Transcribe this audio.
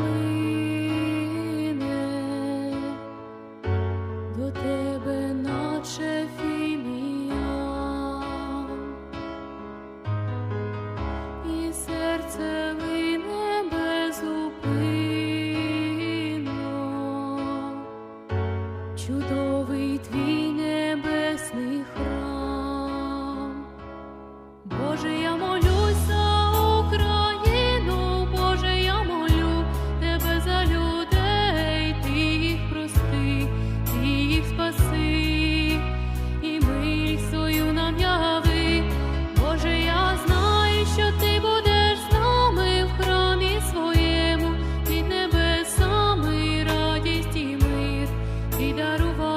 плине до тебе ноче фімія, і серце лине чудовий твій. cuidar o voo.